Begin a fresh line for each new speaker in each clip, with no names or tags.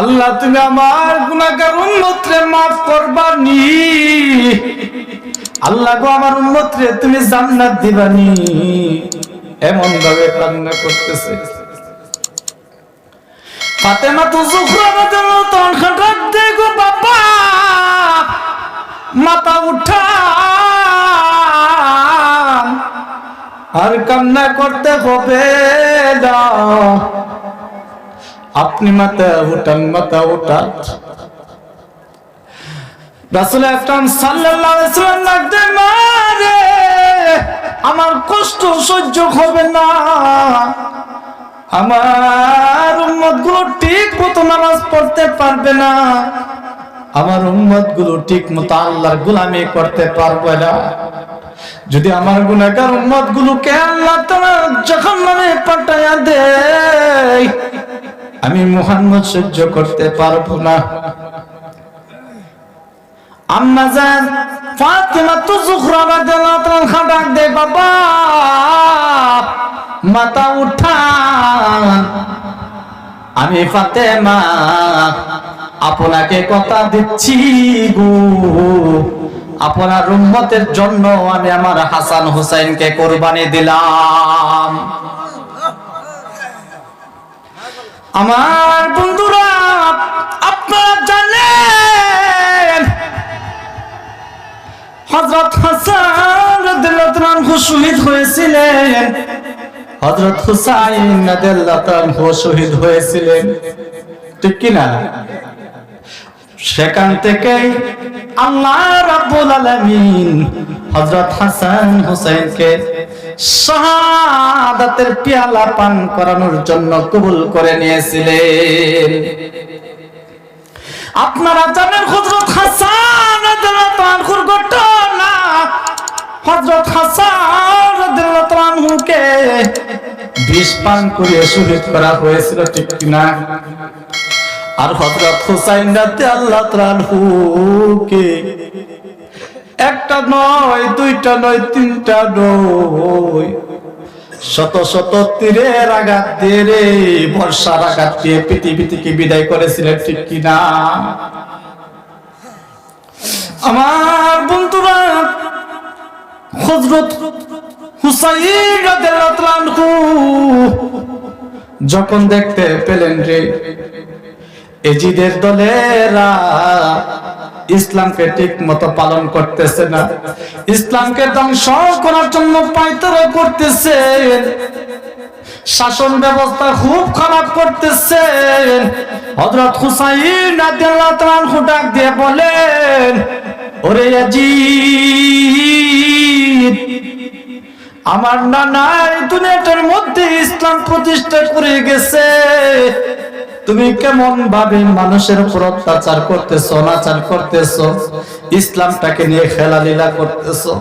আল্লাহ, তুমি আমার গুনাহগার উম্মতরে মাফ করবানি আল্লাহ গো, আমার উম্মতরে তুমি জান্নাত দিবানি এমন ভাবে কান্না করতেছে। ফাতেমা তো তাআলা খাটাক দে গো বাবা, মাথা উঠা। আর কান্না করতে হবে না। আপনি মাথা উঠান মাথা উঠান। রাসুল আকরাম সাল্লাল্লাহু আলাইহি মারে আমার কষ্ট সহ্য হবে না। আমার উম্মতগুলো ঠিক মতো নামাজ পড়তে পারবে না। আমার উম্মতগুলো ঠিক মতো আল্লাহর গোলামি করতে পারবে না। যদি আমার গুনাহগার উম্মত গুলোকে আল্লাহ তাআলা জাহান্নামে পাঠায়া দেয় আমি মুহাম্মদ সহ্য করতে পারব না। আম্মা দে বাবা, মাথা আমি আপনাকে কথা দিচ্ছি গো। আপনার উম্মতের জন্য আমি আমার হাসান হুসাইনকে কোরবানি দিলাম। আমার বন্ধুরা, আপনারা জানেন হজরত হাসান শহীদ হয়েছিলেন। হজরত হুসাইন শহীদ হয়েছিলেন। ঠিক কি না সেখান থেকে আল্লাহ রাব্বুল আলামিন হযরত হাসান হুসাইনকে শাহাদাতের পেয়ালা পান করানোর জন্য কবুল করে নিয়েছিলেন। আপনারা জানেন হযরত হাসান রাদিয়াল্লাহু আনহুর ঘটনা? হযরত হাসান রাদিয়াল্লাহু আনহুকে বিষ পান করে শহীদ করা হয়েছিল, ঠিক কিনা? আর হযরত হুসাইন রাদিয়াল্লাহু আনহুকে একটা নয়, দুইটা নয়, তিনটা নয়। শত শত তীরের আঘাত দিয়ে রে বর্ষার আঘাত দিয়ে পৃথিবী থেকে বিদায় করেছিলেন, ঠিক কিনা? আমার বন্ধুরা হযরত হুসাইন রাদিয়াল্লাহু যখন দেখতে পেলেন রে এজিদের দলেরা ইসলামকে ঠিক মতো পালন করতেছে না। ইসলামকে ধ্বংস করার জন্য পাইতারা করতেছে। শাসন ব্যবস্থা খুব খারাপ করতেছেন হযরত হুসাইন ডাক দিয়ে বলেন, ওরে আমার নানা দুনিয়াটার মধ্যে ইসলাম প্রতিষ্ঠা করে গেছে। তুমি কেমন ভাবে মানুষের উপর অত্যাচার করতেছো অনাচার করতেছো, ইসলামটাকে নিয়ে খেলালীলা করতেছো?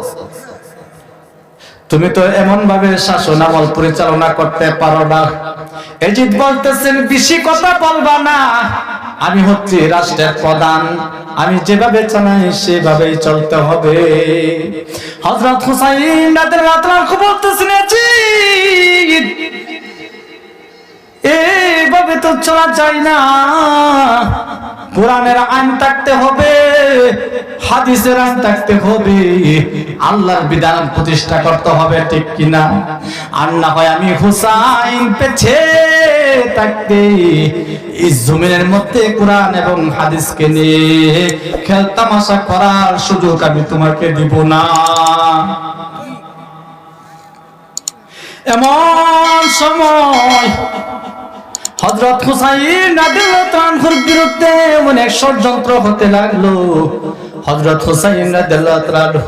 তুমি তো এমন ভাবে শাসন আমল পরিচালনা করতে পারো না। এজিদ বলতেছেন, বেশি কথা বলবা না। আমি হচ্ছি রাষ্ট্রের প্রধান। আমি যেভাবে চালাই, সেভাবেই চলতে হবে। হযরত হুসাইন বলতেছেন, এজিদ এইভাবে তো চলা যায় না। কোরআনের আইন থাকতে হবে, হাদিসের আইন থাকতে হবে। আল্লাহর বিধান প্রতিষ্ঠা করতে হবে, ঠিক কিনা? আর না হয় আমি হুসাইন পেছে থাকতে। এই জমিনের মধ্যে কোরআন এবং হাদিসকে নিয়ে খেল তামাশা করার সুযোগ আমি তোমাকে দিব না। এমন সময় হযরত হুসাইন রাদিয়াল্লাহু তাআলার বিরুদ্ধে অনেক ষড়যন্ত্র হতে লাগল। হজরত হুসাইন রাদিয়াল্লাহু তাআলা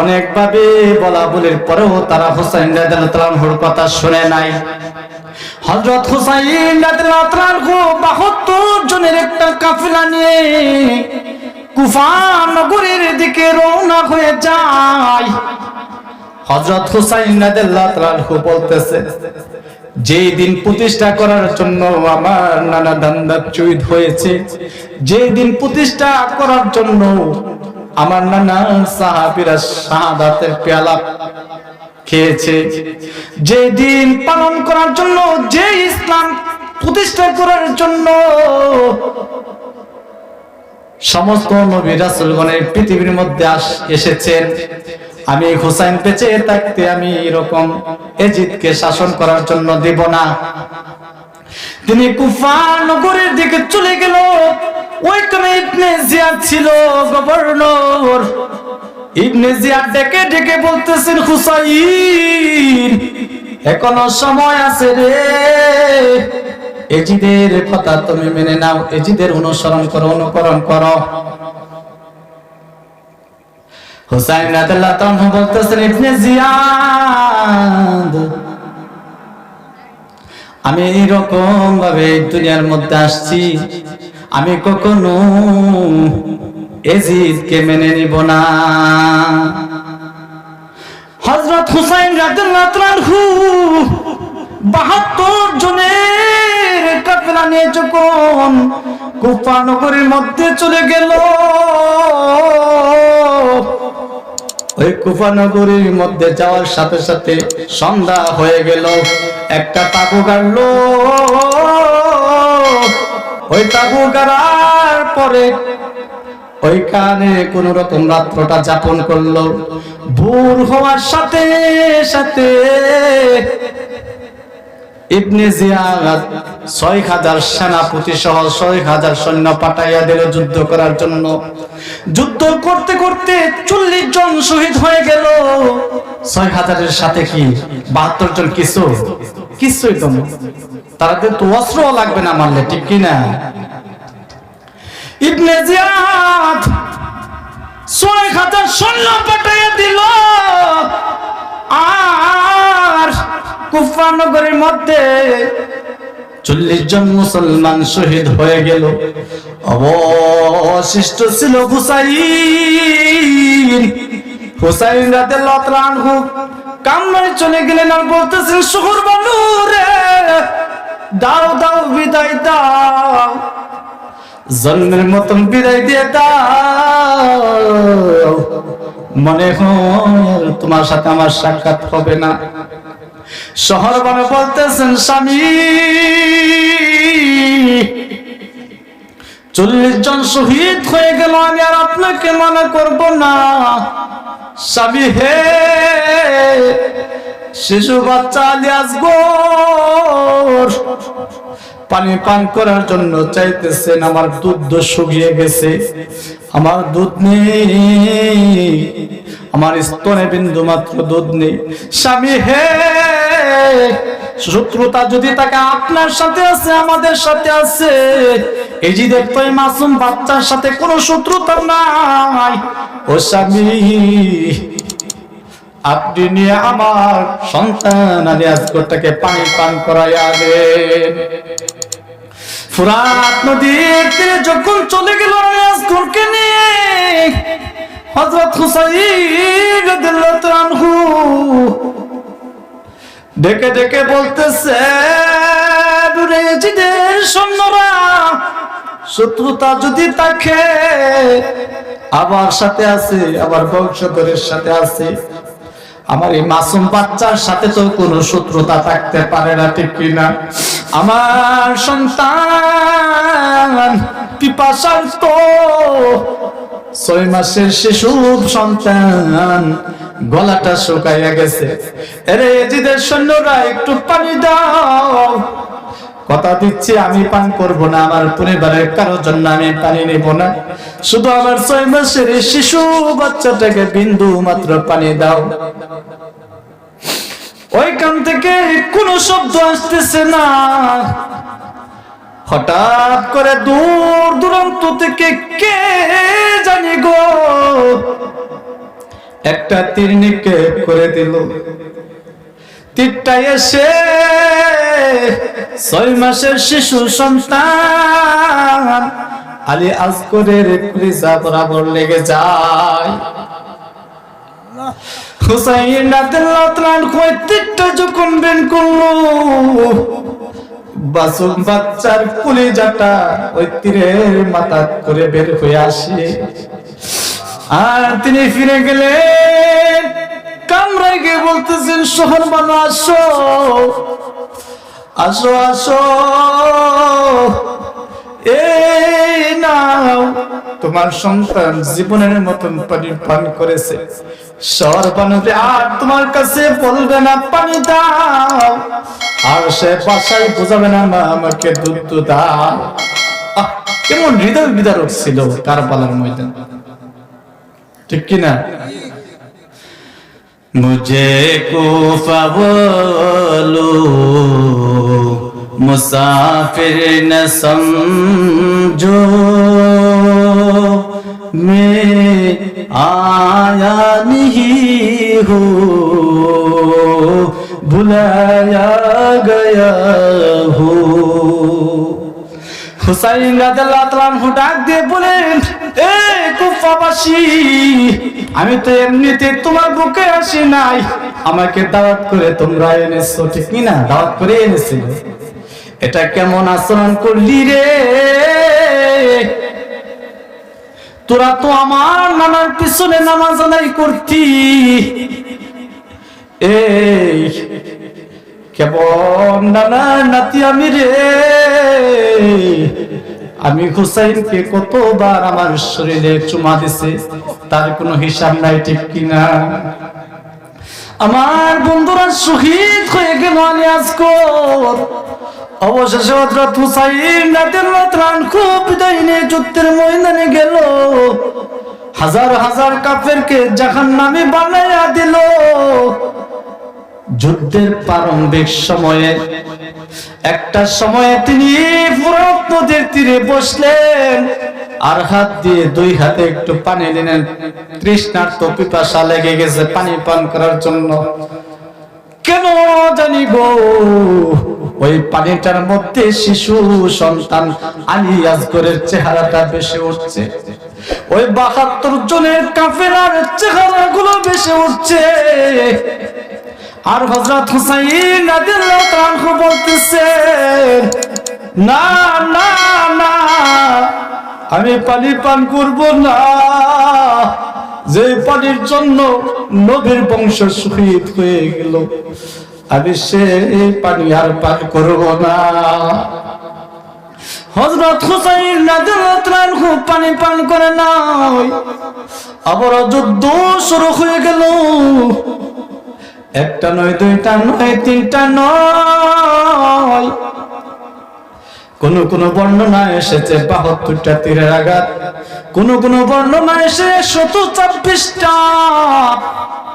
অনেক ভাবে বলা বলির পরেও তারা হুসাইন রাদিয়াল্লাহু তাআলার কথা শুনে নাই। হযরত হুসাইন তাআলা 72 জনের একটা কাফেলা নিয়ে কুফা নগরীর দিকে রওনা হয়ে যায়। হযরত হুসাইন রাদিয়াল্লাহু তাআলা বলতেছে যেই দিন প্রতিষ্ঠা করার জন্য আমার নানা দান্দা চুইদ হয়েছে, যেই দিন প্রতিষ্ঠা করার জন্য আমার নানা সাহাবিরা শাহাদাতের পেয়ালা খেয়েছে যে দিন পালন করার জন্য যে ইসলাম প্রতিষ্ঠা করার জন্য সমস্ত নবী রাসূলগণের পৃথিবীর মধ্যে এসেছেন। আমি হুসাইন বেঁচে থাকতে আমি এরকম এজিদকে শাসন করার জন্য দেব না। তিনি কুফা নগরের দিকে চলে গেল। ওইখানে ইবনে জিয়াদ ছিল গভর্নর। ইবনে জিয়াদ ডেকে ডেকে বলতেছেন, হুসাইন, এখনও সময় আছে রে। এজিদের কথা তুমি মেনে নাও, এজিদের অনুসরণ করো, অনুকরণ করো। হুসাইন তাআলা বলতেছেন, ইবনে জিয়াদ, আমি এইরকম ভাবে দুনিয়ার মধ্যে আসছি, আমি কখনো এজিদকে মেনে নিব না। হযরত হুসাইন রাদিয়াল্লাহু তাআলাহু 72 জনের কাফেলা নিয়ে যখন কুফা নগরীর মধ্যে চলে গেল, ওই কুফা নগরীর মধ্যে যাওয়ার সাথে সাথে সন্ধ্যা হয়ে গেল। একটা তাবু গাড়লো। ওই তাবু গাড়ার পরে ওইখানে কোন রকম রাত্রটা যাপন করল। ভোর হওয়ার সাথে সাথে ইবনে জিয়াদ ছয় হাজার সেনাপতি সহ ছয় হাজার সৈন্য পাঠাইয়া দিল যুদ্ধ করার জন্য। যুদ্ধ করতে করতে চল্লিশ জন শহীদ হয়ে গেল। ছয় হাজারের সাথে কি? বাহাত্তর জন কিছু? কিছুই তো না। তাদের তো অস্ত্র লাগবে না মারলে, ঠিক কি না? ইবনে জিয়াদ ছয় হাজার সৈন্য পাঠাইয়া দিল। কুফা নগরের মধ্যে চল্লিশ জন মুসলমান শহীদ হয়ে গেল। অবশিষ্ট ছিল হুসাইন। হুসাইন রাতে লতরান হুক কামনায় চলে গেলেন আর বলতেছেন শহর বানু রে, দাও দাও, বিদায় দাও। জন্মের মতন বিদায় দিয়ে দাও। মনে হয় তোমার সাথে আমার সাক্ষাৎ হবে না। শহর বানে বলতেছেন, স্বামী, চল্লিশ জন শহীদ হয়ে গেল, আমি আর আপনাকে মনে করব না। স্বামী, হে শিশু বাচ্চা আলিয়াস গোর পানি পান করার জন্য চাইতেছেন, আমার দুধ শুকিয়ে গেছে। আমার দুধ নেই, আমার স্তনে বিন্দু মাত্র দুধ নেই। স্বামী, হে শত্রুতা যদি তাকে আপনার সাথে আছে, আমাদের সাথে আছে। এই যে দেখতো মাসুম বাচ্চার সাথে কোনো শত্রুতা নাই। ও স্বামী, আপনি নিয়ে আমার সন্তান আলী আজগরটাকে পানি পান করাইয়া দেন। ফুরাত নদীর তীরে যখন চলে গেল আজগরকে নিয়ে, হযরত হুসাইন রাদিয়াল্লাহু আনহু ডেকে ডেকে বলতেছে শত্রুতা যদি তাকে আমার সাথে আছে, আমার বংশধরের সাথে আছে, আমার এই মাসুম বাচ্চার সাথে তো কোনো শত্রুতা থাকতে পারে না, ঠিক কিনা আমার সন্তান পিপাসার তো ছয় মাসের শিশু সন্তান গলাটা শুকাইয়া গেছে। এরে এজিদের সৈন্যরা, একটু পানি দাও। কথা দিচ্ছি, আমি পান করব না, আমার পরিবারের কারোর জন্য আমি পানি নেব না। শুধু আমার ছয় মাসের শিশু বাচ্চাটাকে বিন্দু মাত্র পানি দাও। ওইখান থেকে কোনো শব্দ আসতেছে না। হঠাৎ করে দূর দূরান্ত থেকে কে জানি গো? একটা তীর নিক্ষেপ করে দিল। তীরটা এসে ছয় মাসের শিশু সন্তান আলী আজকরের কলিজা বরাবর লেগে যায়। যখন বাচ্চার কলিজাটা ওই তীরের মাথা করে বের হয়ে আসে। আর তিনি ফিরে গেলেন। কামরায় গিয়ে বলতেছেন শহর বানো, আসো। আসো আসো। এ তোমার সন্তান জীবনের মতন পানি পান করেছে। শহর বানাবে আর তোমার কাছে বলবে না, পানি দাও। আর সে বাসায় বোঝাবে না, মা, আমাকে দুধ দাও। কেমন হৃদয় বিদারক ছিল কারবালার ময়দান। ठीक कि ना? मुझे कूफा बोलू, मुसाफिर न समझो। मैं आया नहीं हूँ, भुलाया गया हूँ। हुसैन अदल आतलाम हुटाक दे, बोल। আমি তো এমনিতে তোমার বুকে আসি নাই। আমাকে দাওয়াত করে তোমরা এনেছো, ঠিক না? দাওয়াত করে এনেছিল। এটা কেমন আচরণ করলি রে? তোরা তো আমার নানার পিছনে নামাজ আদায় করতি। এই, কেমন নানার নাতি আমি রে? আমি হুসাইনকে কতবার আমার শরীরে চুমা দিছে, তার কোনো হিসাব নাই, ঠিক কিনা? আমার বন্ধুরা শহীদ হয়ে গেল আজকর অবশেষে হযরত হুসাইন রাদিয়াল্লাহু তাআলা খুব বিদায় নিয়ে যুদ্ধের ময়দানে গেল। হাজার হাজার কাফেরকে জাহান্নামে বানাইয়া দিল। যুদ্ধের প্রারম্ভিক সময়ে, একটা সময়ে তিনি নদীর তীরে বসলেন, আর হাত দিয়ে দুই হাতে একটু পানি নিলেন। তৃষ্ণার্ত পিপাসা লেগে গেছে পানি পান করার জন্য। কেন জানি গো, ওই পানিটার মধ্যে শিশু সন্তান আলী আজগরের চেহারাটা বেশি উঠছে। ওই বাহাত্তর জনের কাফেরার চেহারাগুলো বেশি উঠছে। আর হজরত হুসাইন বলতেছেন না না না, আমি পানি পান করব না। যে পানির জন্য নবীর বংশ শহীদ হয়ে গেল, আমি সে পানি আর পান করব না। হজরত হুসাইন আনহু পানি পান করে নাই। আবার যুদ্ধ শুরু হয়ে গেল। একটা নয়, দুইটা নয়, তিনটা নয় কোন কোন বর্ণনা এসেছে বাহাত্তরটা তীরের আঘাত। কোন কোন বর্ণনা এসে শত ছাব্বিশটা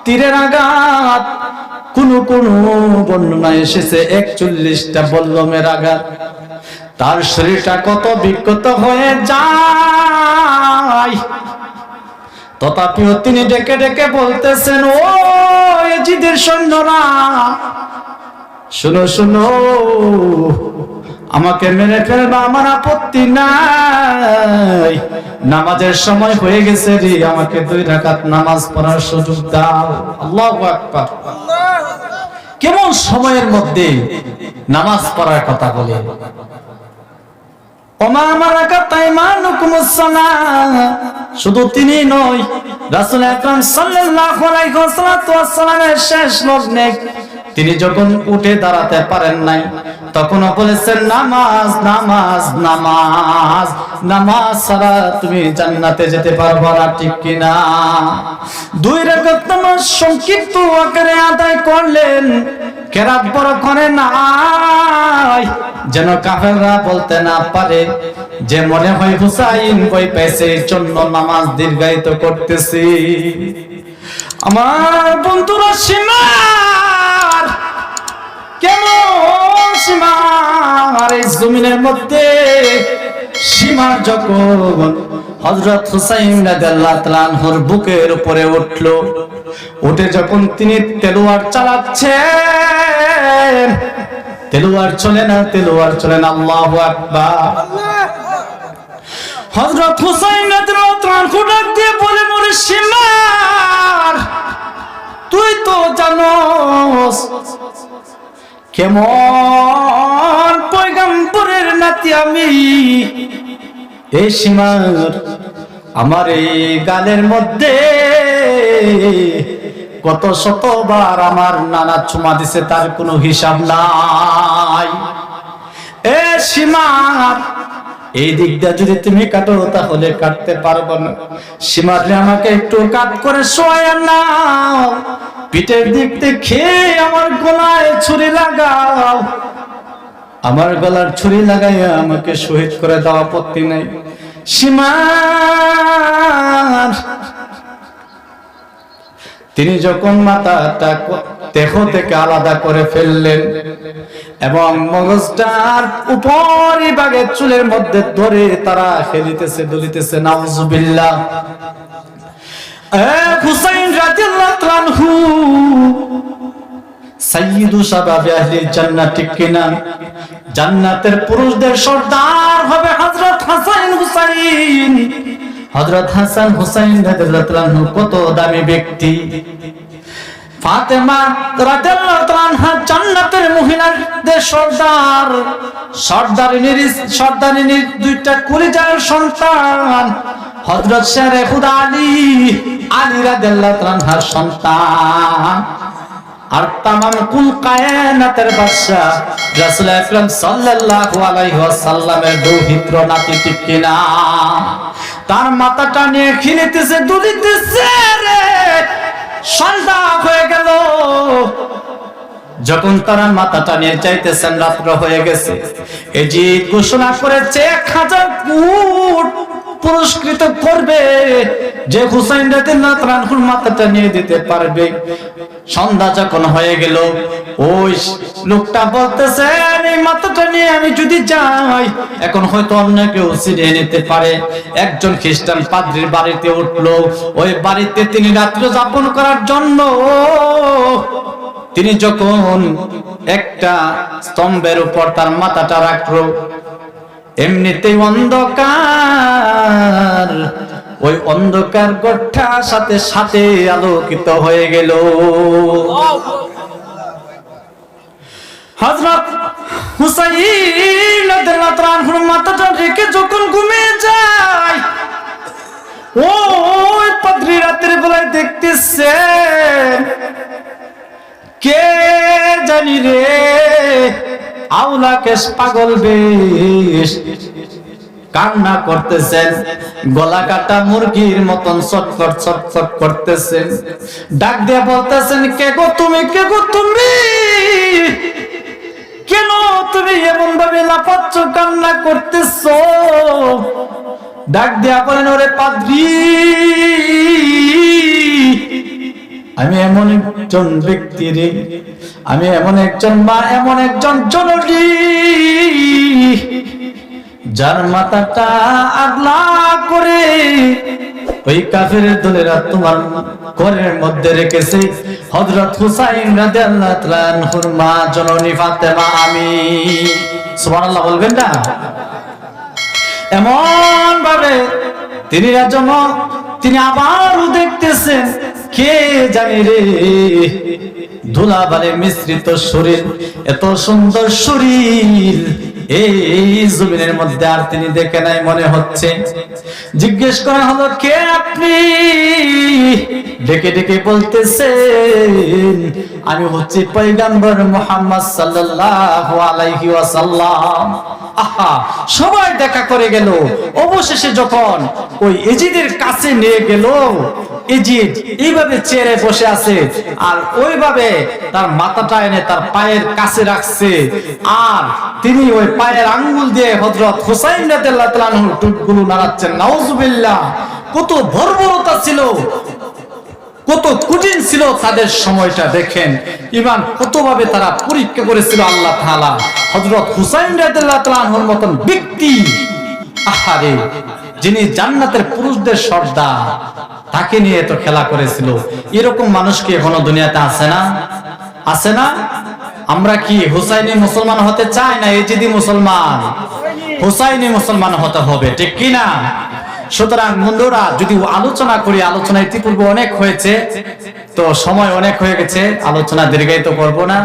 তীরের আঘাত। কোন কোন বর্ণনা এসেছে একচল্লিশটা বল্লমের আঘাত। তার শরীরটা কত বিক্ষত হয়ে যায়। তথাপিও তিনি ডেকে ডেকে বলতেছেন ও এজিদের সৈন্যরা শুনো শুনো আমাকে মেরে ফেলবা আমার আপত্তি নাই। নামাজের সময় হয়ে গেছে রে আমাকে দুই রাকাত নামাজ পড়ার সুযোগ দাও। আল্লাহু আকবার। কেমন সময়ের মধ্যে নামাজ পড়ার কথা বলে শুধু তিনি নয় রাসূল আকরাম সাল্লাল্লাহু শেষ লগ্নে তিনি যখন উঠে দাঁড়াতে পারেন নাই, তখনও বলেছেন, নামাজ নামাজ নামাজ নামাজ ছাড়া তুমি জান্নাতে যেতে পারব না, ঠিক কিনা? দুই রাকাত নামাজ সংক্ষিপ্ত আকারে আদায় করলেন। কেরাত বড় করে নাই। যেন কাফেররা বলতে না পারে যে মনে হয় হুসাইন বই পেয়েছে এর জন্য নামাজ দীর্ঘায়িত করতেছি। আমার বন্ধুরা সীমার, কেমন সীমার? এই জমিনের মধ্যে সীমার যখন হযরত হুসাইন আনহুর বুকের উপরে উঠল। উঠে যখন তিনি তেলোয়ার চালাচ্ছেন, তেলোয়ার চলে না, তেলোয়ার চলে না, আল্লাহু আকবার। হযরত হুসাইন আনহু ডাক দিয়ে বলে মোরে সীমার তুই তো জানোস কেমন পয়গম্বরের নাতি আমি এই সীমার আমার এই গালের মধ্যে কত শতবার আমার নানা চুমা দিছে তার কোনো হিসাব নাই। এ সীমার, এই দিকটা যদি তুমি কাটো তাহলে কাটতে পারব না। সীমার আমাকে একটু কাট করে শোয় নাও পিঠের দিক খেয়ে আমার গলায় ছুরি লাগাও। আমার গলার ছুরি লাগাইয়া আমাকে শহীদ করে দেওয়া আপত্তি নাই। সীমার। তিনি যখন মাথাটা ক- দেহ থেকে আলাদা করে ফেললেন এবং মগজটার উপরি ভাগে চুলের মধ্যে ধরে তারা খেলিতেছে, দুলিতেছে, নাউজুবিল্লাহ। এ হুসাইন রাদিয়াল্লাহু আনহু সাইয়্যিদু শাবাবে আহলি জান্নাত ঠিক কিনা? জান্নাতের পুরুষদের সর্দার হবে হযরত হাসান হুসাইন। হযরত হাসান হুসাইন রাদিয়াল্লাহু আনহু কত দামি ব্যক্তি। ফাতেমা রাদিয়াল্লাহু তাআলা জান্নাতের মহিলাদের সর্দার। সর্দারিনীর সর্দারিনীর দুইটা কুলিজার সন্তান। হযরত শেরে খুদা আলী আলী রাদিয়াল্লাহু তাআলা সন্তান। আর তামাম কুল কায়নাতের বাদশা রাসূল আকরাম সাল্লাল্লাহু আলাইহি ওয়াসাল্লামের দৌহিত্র নাতি ঠিক কিনা? তার মাথাটা নিয়ে খিলিতেছে দুলিতেছে রে সন্ধ্যা হয়ে গেল। যখন তারা মাথাটা নিয়ে চাইতেছেন রাত্র হয়ে গেছে। এজি ঘোষণা করেছে, এক হাজার ফুট পুরস্কৃত করবে, যে হুসাইন রাদিয়াল্লাহু তাআলা আনহুর মাথাটা নিয়ে দিতে পারবে। সন্ধ্যা যখন হয়ে গেল, ওই লোকটা বলতেছেন এই মাথাটা নিয়ে আমি যদি যাই, এখন হয়তো অন্য কেউ ছিনিয়ে নিতে পারে। একজন খ্রিস্টান পাদ্রির বাড়িতে উঠল, ওই বাড়িতে তিনি রাত্র যাপন করার জন্য, তিনি যখন একটা স্তম্ভের উপর তার মাথাটা রাখল এমনিতেই অন্ধকার। ওই অন্ধকার গঠা সাথে সাথে আলোকিত হয়ে গেল। রেখে যখন ঘুমিয়ে যায় বেলায় দেখতেছে, কে জানি রে? আউলা কেশ পাগল বেশ। কান্না করতেছেন গলা কাটা মুরগির মতন ছটফট ছটফট করতেছেন। ডাক দিয়ে বলতেছেন, কে গো তুমি? কে গো তুমি? কেন তুমি এমন ভাবে লাফাচ্ছ, কান্না করতেছ? ডাক দিয়া বলেন, ওরে পাদ্রী আমি এমন একজন ব্যক্তি রে। আমি এমন একজন মা, এমন একজন জননী। যার মাথাটা আগলা করে ওই কাফের দলেরা তোমার ঘরের মধ্যে রেখেছে। হযরত হুসাইন রাদিয়াল্লাহু তাআলা আনহুর মা, জননী ফাতেমা, আমি। সুবহানাল্লাহ বলবেন না? এমন ভাবে তিনি রাজন তিনি আবারও দেখতেছেন, কে জানি রে? ধুলাবালে মিশ্রিত শরীর, এত সুন্দর শরীর। এই জমিনের মধ্যে আর তিনি দেখে নাই মনে হচ্ছে। জিজ্ঞেস করা হলো, কে আপনি? ডেকে ডেকে বলতেছেন, আমি হচ্ছি পৈগম্বর মোহাম্মদ সাল্লাল্লাহু আলাইহি ওয়াসাল্লাম। আহা, সবাই দেখা করে গেল। অবশেষে যখন ওই এজিদের কাছে নিয়ে গেল ইজিদ এইভাবে চেয়ারে বসে আছে আর ওইভাবে তার মাথাটা এনে তার পায়ের কাছে রাখছে। আর তিনি ওই পায়ের আঙ্গুল দিয়ে হযরত হুসাইন আনহুর টুকগুলো নাড়াচ্ছেন। নাউজুবিল্লাহ, কত বর্বরতা ছিল। কত কঠিন ছিল তাদের সময়টা দেখেন। ইমান কতভাবে তারা পরীক্ষা করেছিল আল্লাহ তাআলা। হযরত হুসাইন রাদিয়াল্লাহু মতন ব্যক্তি। আহারে, যিনি জান্নাতের পুরুষদের সর্দার, তাকে নিয়ে তো খেলা করেছিল। এরকম মানুষ কি এখনও দুনিয়াতে আছে না? আছে না? আমরা কি হুসাইনি মুসলমান হতে চাই না এজিদি মুসলমান? হুসাইনি মুসলমান হতে হবে, ঠিক কি না সুতরাং বন্ধুরা, যদি আলোচনা করি আলোচনা ইতিপূর্বে অনেক হয়েছে, তো সময় অনেক হয়ে গেছে, আলোচনা দীর্ঘায়িত করব না।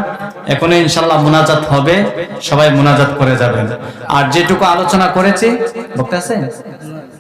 এখন ইনশাল্লাহ মোনাজাত হবে, সবাই মোনাজাত করে যাবেন। আর যেটুকু আলোচনা করেছি বক্তা আছে